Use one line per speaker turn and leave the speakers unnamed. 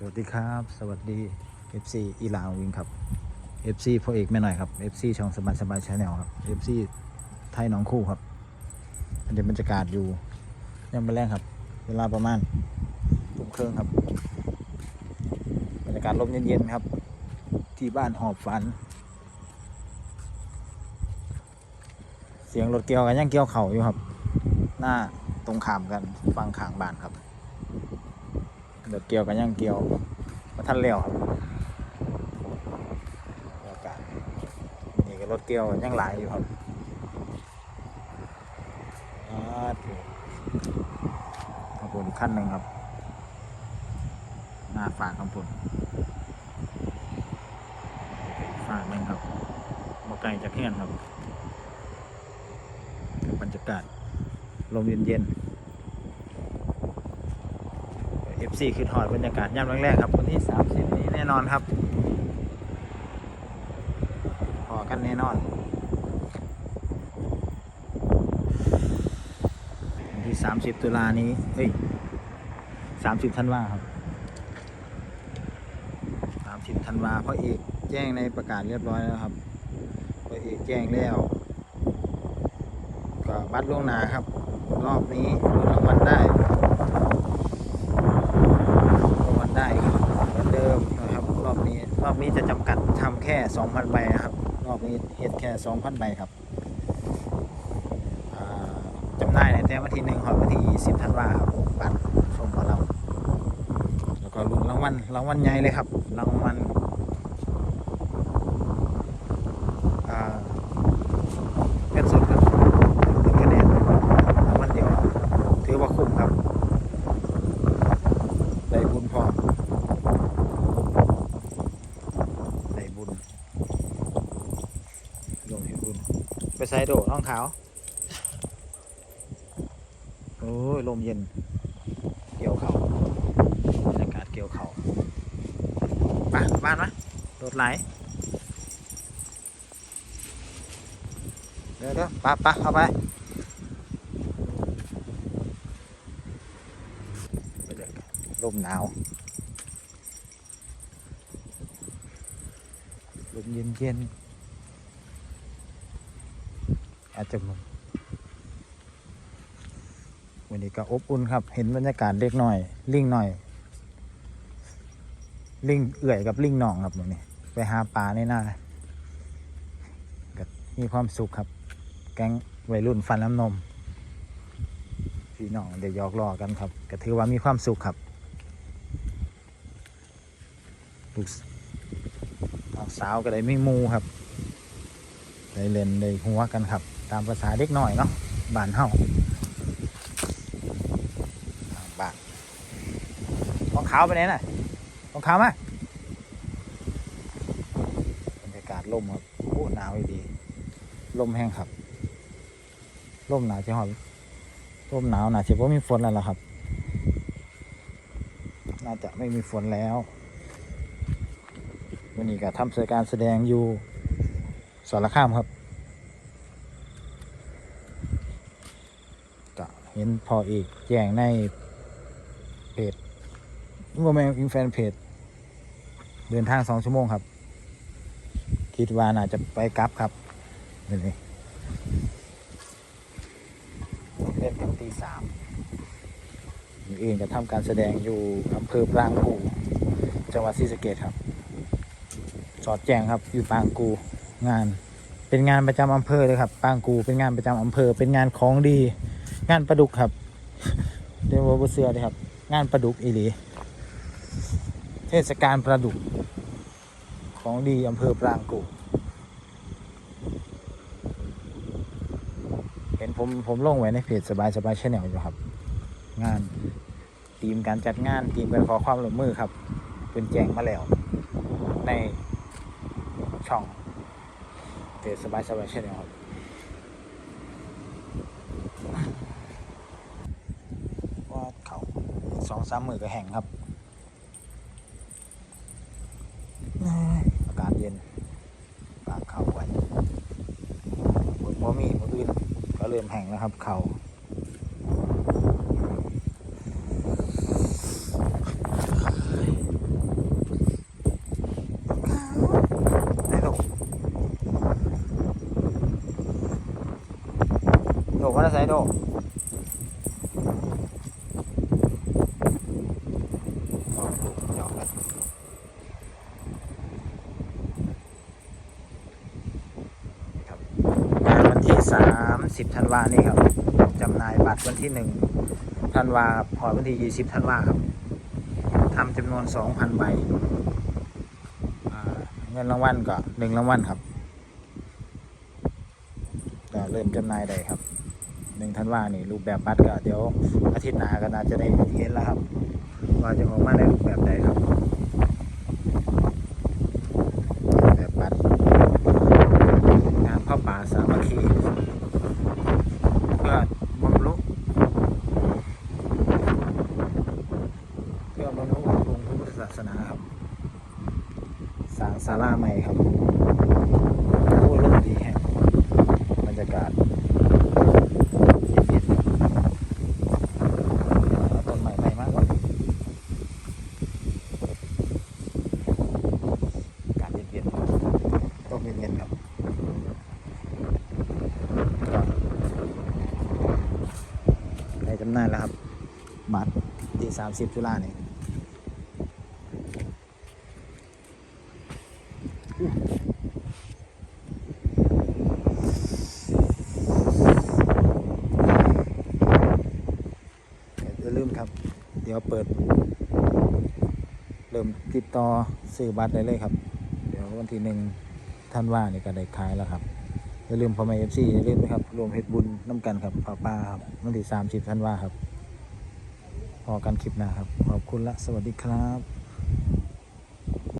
สวัสดีครับ สวัสดี FC อีลาววิงครับ FC พ่อเอกแม่หน่อยครับ FC ช่องสบายสบายชาแนลครับ FC ไทยหน้องคู่ครับอันนี้บรรยากาศอยู่ยังไม่แรงครับ เวลาประมาณทุ่มครึ่องครับ บรรยากาศลมเย็นๆครับ ที่บ้านหอบฝัน เสียงรถเกี่ยวกันยังเกี่ยวเข่าอยู่ครับ หน้าตรงขามกันฟังขางบ้านครับ รถเกี่ยวกันยังเกี่ยวมาทันเลี้ยวครับบรรยากาศนี่ก็รถเกี่ยวยังหลายอยู่ครับอ่าถูขบวนอีกขั้นหนึ่งครับ หน้าฝากคำปุ่นฝากหนึ่งครับมาไกลจากเฮียนครับ บรรยากาศลมเย็นๆ FC คือถอดบรรยากาศย่ำแรกๆครับวันที่ 30 นี้แน่นอนครับพอกันแน่นอนวันที่ 30 ตุลานี้เอ้ย 30ธันวาครับ 30ธันวาพ่อเอกแจ้งในประกาศเรียบร้อยแล้วครับพ่อเอกแจ้งแล้วก็บัตรล่วงหน้าครับ รอบนี้ลุ้นรางวัลได้ ได้เหมือนเดิมนะครับรอบนี้รอบนี้จะจำกัดทำแค่ 2,000 ใบนะครับ รอบนี้เห็ดแค่ 2,000 ใบครับจำหน่ายในแต่วันที่หนึ่งหอยวันที่สิบธันวาครับบัตรชมของเรา แล้วก็ลุ้นรางวัลรางวัลใหญ่เลยครับรางวัลอ่าเงินสดครับเป็นคะแนนรางวัลเดียวถือว่าคุ้มครับ ได้บุญพร้อมได้บุญลงเห็นบุญ ไป ใส่โดดน้องขาโอ้ยลมเย็น เกี่ยวเขาบรรยากาศเกี่ยวเขาป่ะบ้านไหมรถไหลเดี๋ยวเดี๋ยวปะปะเข้าไปลมหนาวลมเย็นเย็น อาจจะมันวันนี้ก็อบอุ่นครับ เห็นบรรยากาศเล็กหน่อย ลิงหน่อย ลิงเอื่อยกับลิงหนองครับวันนี้ ไปหาปลาในหน้าก็มีความสุขครับ แก๊งวัยรุ่นฟันน้ำนม พี่น้องเดี๋ยวยอกล้อกันครับ ก็ถือว่ามีความสุขครับลูกสน้องสาวก็ได้ไม่มูครับ ได้เล่นได้หัวกันครับ ตามภาษาเด็กหน่อยเนาะบ้านเฮาบ้านของขาวไปไหนน่ะของขาวมาบรรยากาศลมครับโอ้หนาวดีลมแห้งครับลมหนาวจะหอบลมหนาวหนาจะว่ามีฝนแล้วล่ะครับ น่าจะไม่มีฝนแล้ววันนี้ก็ทำการแสดงอยู่ สารคามครับก็เห็นพออีกแจ้งในเพจโมแมนอินแฟนเพจเดินทางสองชั่วโมงครับ คิดว่าน่าจะไปกลับครับนี่นี่เล่นกันตีสามเองจะทำการแสดงอยู่อำเภอปรางกูจังหวัดศรีสะเกษครับ สอดแจงครับอยู่ปรางกู งาน เป็นงานประจำอำเภอเลยครับปรางกูเป็นงานประจำอำเภอ เป็นงานของดี งานประดุกครับเดี๋ยวว่าบ่เสือเลยครับ งานประดุกอีหลี เทศกาลประดุก ของดีอำเภอปรางกูเห็นผมผมลงไว้ในเพจสบายสบายชแนลอยู่ครับ งานทีมการจัดงานทีมการขอความร่วมมือครับเป็นแจ้งมาแล้ว ในช่อง เพจสบายสบายชาแนลครับว่าเขาสองสามมือก็แห้งครับ อากาศเย็นปากเขาไว้ฝนพอมีมืออื่นก็เริ่มแห้งแล้วครับ เขา ว่าจะใส่โดหยอกกันครับงานวันที่ 30ธันวานี่ครับจำหน่ายบัตรวันที่1ธันวาครับพอวันที่ 20ธันวาครับทำจำนวน 2,000 ใบเงินรางวัลก็1รางวัลครับก็เริ่มจำหน่ายได้ครับ หนึ่งธันวานี่รูปแบบบัตรก็เดี๋ยวอาทิตย์หน้าก็น่าจะได้เห็นแล้วครับ ว่าจะออกมาในรูปแบบใดครับแบบบัตรงานพ่อป่าสามัคคีเพื่อบำรุงเพื่อบำรุงองค์พระพุทธศาสนาครับสร้างศาลาใหม่ครับโอ้ลมดีแฮะบรรยากาศ เย็นๆเอาต้นใหม่ใหม่มากกว่าการเย็นๆต้มเย็นๆครับก็ได้จำหน่ายแล้วครับ บัตรที่สามสิบตุลาเนี่ยอย่าลืมครับ เดี๋ยวเปิด เริ่มติดต่อซื้อบัตรได้เลยครับ เดี๋ยววันที่หนึ่งท่านว่านี่ก็ได้ขายแล้วครับ อย่าลืมพ่อแม่เอฟซีอย่าลืมนะครับรวมเฮ็ดบุญน้ำกันครับป้าป้าครับวันที่สามสิบท่านว่าครับพอกันคลิปหน้าครับ ขอบคุณละสวัสดีครับ